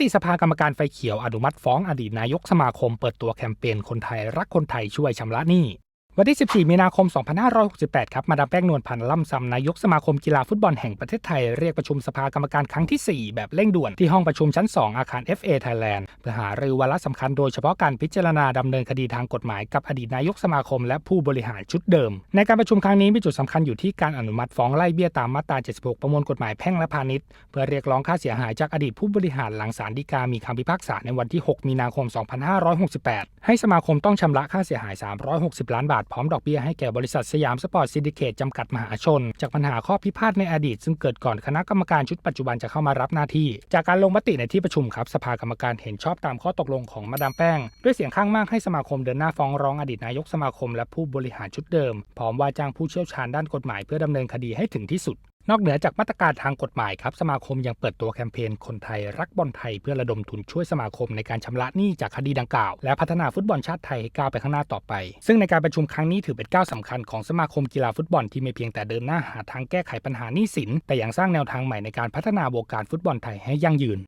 ติสภากรรมการไฟเขียวอนุมัติฟ้องอดีตนายกสมาคมเปิดตัวแคมเปญคนไทยรักคนไทยช่วยชำระหนี้ วันที่ 14 มีนาคม 2568 ครับ มาดามแป้งนวลพันธ์ล่ำซำนายกสมาคมกีฬาฟุตบอลแห่งประเทศไทย เรียกประชุมสภากรรมการครั้งที่ 4 แบบเร่งด่วน ที่ห้องประชุมชั้น 2 อาคาร FA Thailand เพื่อหารือวาระสำคัญโดยเฉพาะการพิจารณาดำเนินคดีทางกฎหมายกับอดีตนายกสมาคมและผู้บริหารชุดเดิม ในการประชุมครั้งนี้มีจุดสำคัญอยู่ที่การอนุมัติฟ้องไล่เบี้ยตามมาตรา 76 ประมวลกฎหมายแพ่งและพาณิชย์เพื่อเรียกร้องค่าเสียหายจากอดีตผู้บริหารหลังศาลฎีกามีคำพิพากษาในวันที่ 6 มีนาคม 2568 ให้สมาคมต้องชำระค่าเสียหาย 360 ล้านบาทพร้อมดอกเบี้ยให้แก่บริษัทสยามสปอร์ตซินดิเคตจำกัดมหาชน จากปัญหาข้อพิพาทในอดีต ซึ่งเกิดก่อนคณะกรรมการชุดปัจจุบันจะเข้ามารับหน้าที่ จากการลงมติในที่ประชุมครับสภากรรมการเห็นชอบตามข้อตกลงของมาดามแป้ง ด้วยเสียงข้างมากให้สมาคมเดินหน้าฟ้องร้องอดีตนายกสมาคมและผู้บริหารชุดเดิมพร้อมว่าจ้างผู้เชี่ยวชาญด้านกฎหมายเพื่อดำเนินคดีให้ถึงที่สุด นอกเหนือจากมาตรการทางกฎหมายครับสมาคมยังเปิดตัวแคมเปญคนไทยรักบอลไทยเพื่อระดมทุนช่วยสมาคมในการชำระหนี้จากคดีดังกล่าว และพัฒนาฟุตบอลชาติไทยให้ก้าวไปข้างหน้าต่อไป ซึ่งในการประชุมครั้งนี้ถือเป็นก้าวสำคัญของสมาคมกีฬาฟุตบอลที่ไม่เพียงแต่เดินหน้าหาทางแก้ไขปัญหาหนี้สิน แต่ยังสร้างแนวทางใหม่ในการพัฒนาวงการฟุตบอลไทยให้ยั่งยืน